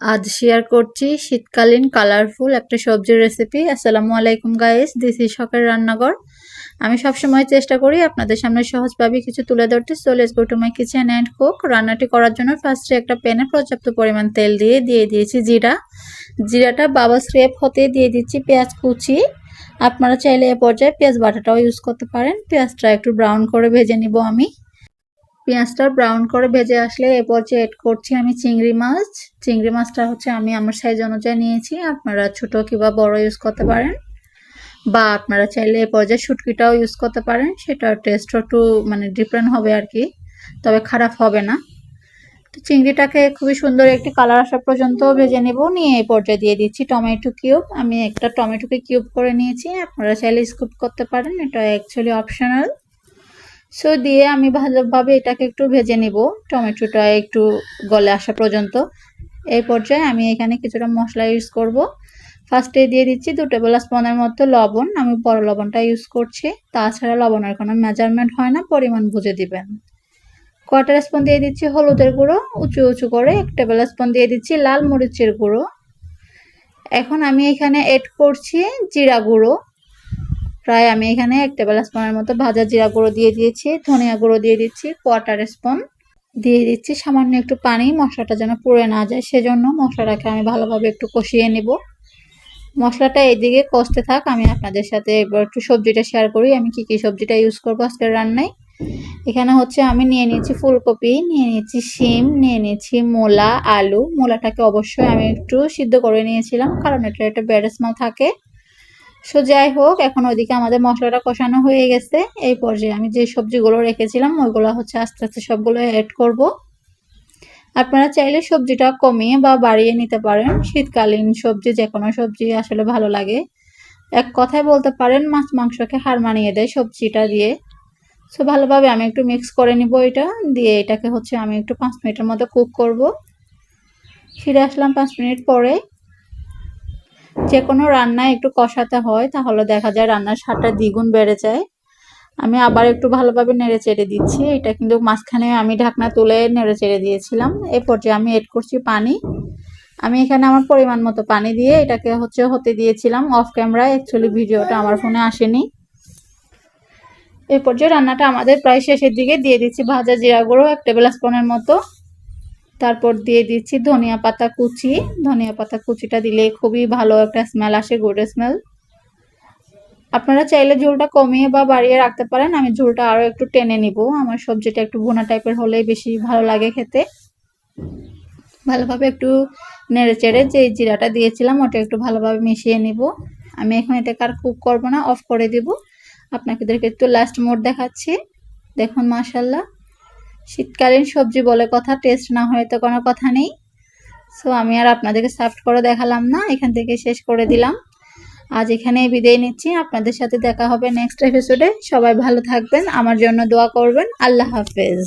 আজ শেয়ার করছি শীতকালীন কালারফুল একটা সবজির রেসিপি আসসালামু আলাইকুম গাইস দিস ইজ শখের রান্নাঘর আমি সবসময় চেষ্টা করি আপনাদের সামনে সহজভাবে কিছু তুলে ধরতে। So let's go to my kitchen and cook রান্নাটি করার জন্য ফার্স্টে একটা প্যানে পর্যাপ্ত পরিমাণ তেল দিয়ে দিয়ে দিয়েছি জিরা। জিরাটা বাবা স্রেপ হতে দিয়ে দিচ্ছি পেঁয়াজ কুচি। আপনারা চাইলে এ পর্যায়ে পেঁয়াজ বাটাটাও ইউজ করতে পারেন। পেঁয়াজটা একটু ব্রাউন করে ভেজে নিব আমি। পেঁয়াজটা ব্রাউন করে ভেজে আসলে এ পর্যায়ে এড করছি আমি চিংড়ি মাছ। চিংড়ি মাছটা হচ্ছে আমি আমার সাইজ অনুযায়ী নিয়েছি। আপনারা ছোট কিংবা বড় ইউজ করতে পারেন। বা আপনারা চাইলে এ পর্যায়ে শুটকিটাও ইউজ করতে পারেন। সেটার টেস্টও একটু মানে ডিফারেন্ট হবে আর কি তবে খারাপ হবে না। তো চিংড়িটাকে খুবই সুন্দর একটি কালার আসা পর্যন্ত ভেজে নেব। নিয়ে এই পর্যায়ে দিয়ে দিচ্ছি টমেটো কিউব আমি একটা টমেটোকে কিউব করে নিয়েছি। আপনারা চাইলে স্কুপ করতে পারেন। এটা অ্যাকচুয়ালি অপশনাল সো দিয়ে আমি ভালোভাবে এটাকে একটু ভেজে নিব। টমেটোটা একটু গলে আসা পর্যন্ত। এই পর্যায়ে আমি এখানে কিছুটা মশলা ইউজ করব। ফার্স্টে দিয়ে দিচ্ছি দু টেবিল স্পুনের মতো লবণ। আমি বড় লবণটা ইউজ করছি। তাছাড়া লবণের কোনো মেজারমেন্ট হয় না, পরিমাণ বুঝে দিবেন। কোয়ার্টার স্পুন দিয়ে দিচ্ছি হলুদের গুঁড়ো। উঁচু উঁচু করে এক টেবিল স্পুন দিয়ে দিচ্ছি লাল মরিচের গুঁড়ো। এখন আমি এখানে এড করছি জিরা গুঁড়ো। প্রায় আমি এখানে এক টেবিল স্পুনের মতো ভাজা জিরা গুঁড়ো দিয়ে দিয়েছি, ধনিয়া গুঁড়ো দিয়ে দিচ্ছি কোয়ার্টার স্পুন দিয়ে দিচ্ছি, সামান্য একটু পানি, মশলাটা যেন পুড়ে না যায়, সেজন্য মশলাটাকে আমি ভালোভাবে একটু কষিয়ে নেব। মশলাটা এইদিকে কষতে থাক, আমি আপনাদের সাথে এবার একটু সবজিটা শেয়ার করি, আমি কি কি সবজিটা ইউজ করব আজকের রান্নায়। এখানে হচ্ছে আমি নিয়ে নিয়েছি ফুলকপি, নিয়ে নিয়েছি শিম, নিয়ে নিয়েছি মূলা, আলু। মূলাটাকে অবশ্যই আমি একটু সিদ্ধ করে নিয়েছিলাম, কারণ এটা একটা ব্যাড স্মেল থাকে। সো যাই হোক, এখন ওইদিকে আমাদের মশলাটা কষানো হয়ে গেছে। এই পর্যায়ে আমি যে সবজিগুলো রেখেছিলাম, ওইগুলো হচ্ছে আস্তে আস্তে সবগুলো অ্যাড করব। আপনারা চাইলে সবজিটা কমিয়ে বা বাড়িয়ে নিতে পারেন। শীতকালীন সবজি যে কোনো সবজি আসলে ভালো লাগে। এক কথায় বলতে পারেন, মাছ মাংসকে হার মানিয়ে দেয় সবজিটা দিয়ে। সো ভালোভাবে আমি একটু মিক্স করে নিব এটা। দিয়ে এটাকে হচ্ছে আমি একটু পাঁচ মিনিটের মতো কুক করব। ফিরে আসলাম পাঁচ মিনিট পরে। যে কোনো রান্নায় একটু কষাতে হয়, তাহলে দেখা যায় রান্নার স্বাদটা দ্বিগুণ বেড়ে যায়। আমি আবার একটু ভালোভাবে নেড়ে চেড়ে দিচ্ছি। এটা কিন্তু মাঝখানে আমি ঢাকনা তুলে নেড়ে চেড়ে দিয়েছিলাম। এই পর্যায়ে আমি এড করছি পানি। আমি এখানে আমার পরিমাণ মতো পানি দিয়ে এটাকে হচ্ছে হতে দিয়েছিলাম। অফ ক্যামেরায় অ্যাকচুয়ালি ভিডিওটা আমার ফোনে আসেনি। এই পর্যায়ে রান্নাটা আমাদের প্রায় শেষের দিকে দিয়ে দিচ্ছি। ভাজা জিরা গুঁড়ো, এক টেবিল স্পুনের মতো। তারপর দিয়ে দিচ্ছি ধনিয়া পাতা কুচি। ধনিয়া পাতা কুচিটা দিলে খুবই ভালো একটা স্মেল আসে গুড স্মেল আপনারা চাইলে ঝোলটা কমিয়ে বা বাড়িয়ে রাখতে পারেন, আমি ঝোলটা আরও একটু টেনে নিব। আমার সবজিটা একটু ভুনা টাইপের হলেই বেশি ভালো লাগে খেতে। ভালোভাবে একটু নেড়ে চেড়ে যে জিরাটা দিয়েছিলাম, ওটা একটু ভালোভাবে মিশিয়ে নিব। আমি এখন এটাকে আর কুক করব না অফ করে দিব। আপনাদেরকে একটু লাস্ট মোড দেখাচ্ছি। দেখুন মাসাল্লাহ শীতকালীন সবজি বলে কথা টেস্ট না হয়ে তো কোনো কথা নেই। সো আমি আর আপনাদেরকে সার্ভ করে দেখালাম না, এখান থেকে শেষ করে দিলাম। আজ এখানেই বিদায় নিচ্ছি, আপনাদের সাথে দেখা হবে নেক্সট এপিসোডে সবাই ভালো থাকবেন, আমার জন্য দোয়া করবেন। আল্লাহ হাফেজ।